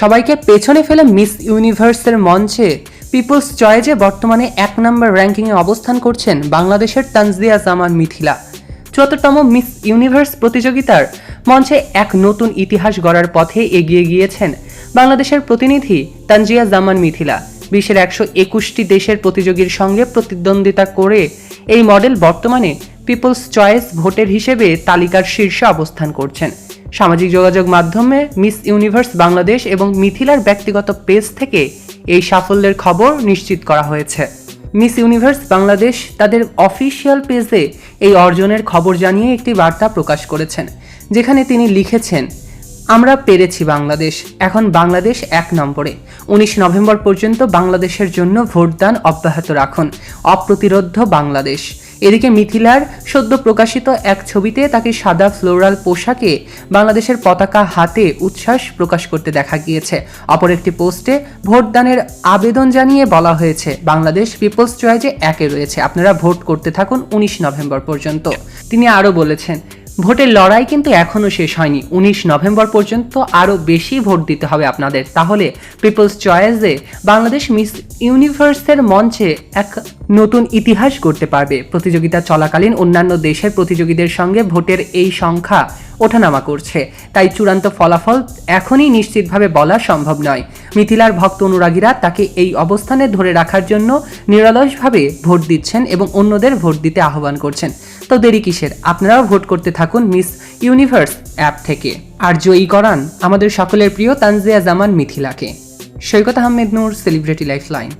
সবাইকে পেছনে ফেলে মিস ইউনিভার্সের মঞ্চে পিপলস চয়েজে বর্তমানে এক নম্বর র্যাঙ্কিংয়ে অবস্থান করছেন বাংলাদেশের তানজিয়া জামান মিথিলা। চুয়াত্তরতম মিস ইউনিভার্স প্রতিযোগিতার মঞ্চে এক নতুন ইতিহাস গড়ার পথে এগিয়ে গিয়েছেন বাংলাদেশের প্রতিনিধি তানজিয়া জামান মিথিলা। বিশ্বের একশো একুশটি দেশের প্রতিযোগীর সঙ্গে প্রতিদ্বন্দ্বিতা করে এই মডেল বর্তমানে পিপলস চয়েস ভোটের হিসেবে তালিকার শীর্ষে অবস্থান করছেন। সামাজিক যোগাযোগ মাধ্যমে মিস ইউনিভার্স বাংলাদেশ এবং মিথিলার ব্যক্তিগত পেজ থেকে এই সাফল্যের খবর নিশ্চিত করা হয়েছে। মিস ইউনিভার্স বাংলাদেশ তাদের অফিসিয়াল পেজে এই অর্জনের খবর জানিয়ে একটি বার্তা প্রকাশ করেছেন, যেখানে তিনি লিখেছেন, আমরা পেরেছি বাংলাদেশ, এখন বাংলাদেশ এক নম্বরে। উনিশ নভেম্বর পর্যন্ত বাংলাদেশের জন্য ভোটদান অব্যাহত রাখুন। অপ্রতিরোধ্য বাংলাদেশ। এদিকে মিথিলার সদ্য প্রকাশিত এক ছবিতে তাকে সাদা ফ্লোরাল পোশাকে বাংলাদেশের পতাকা হাতে উচ্ছ্বাস প্রকাশ করতে দেখা গিয়েছে। অপর একটি পোস্টে ভোটদানের আবেদন জানিয়ে বলা হয়েছে, বাংলাদেশ পিপলস চয়েজে একে রয়েছে। আপনারা ভোট করতে থাকুন উনিশ নভেম্বর পর্যন্ত। তিনি আরও বলেছেন ভোটের লড়াই কিন্তু এখনও শেষ হয়নি। উনিশ নভেম্বর পর্যন্ত আরও বেশি ভোট দিতে হবে আপনাদের। তাহলে পিপলস চয়েসে বাংলাদেশ মিস ইউনিভার্সের মঞ্চে এক নতুন ইতিহাস গড়তে পারবে। প্রতিযোগিতা চলাকালীন অন্যান্য দেশের প্রতিযোগীদের সঙ্গে ভোটের এই সংখ্যা ওঠানামা করছে। তাই চূড়ান্ত ফলাফল এখনই নিশ্চিতভাবে বলা সম্ভব নয়। মিথিলার ভক্ত অনুরাগীরা তাকে এই অবস্থানে ধরে রাখার জন্য নিরলসভাবে ভোট দিচ্ছেন এবং অন্যদের ভোট দিতে আহ্বান করছেন। তো দেরি কিসের? আপনারাও ভোট করতে থাকুন মিস ইউনিভার্স অ্যাপ থেকে। আর জয়ী করান আমাদের সকলের প্রিয় Tanzia Zaman মিথিলাকে। Saikat Ahmed Noor celebrity life line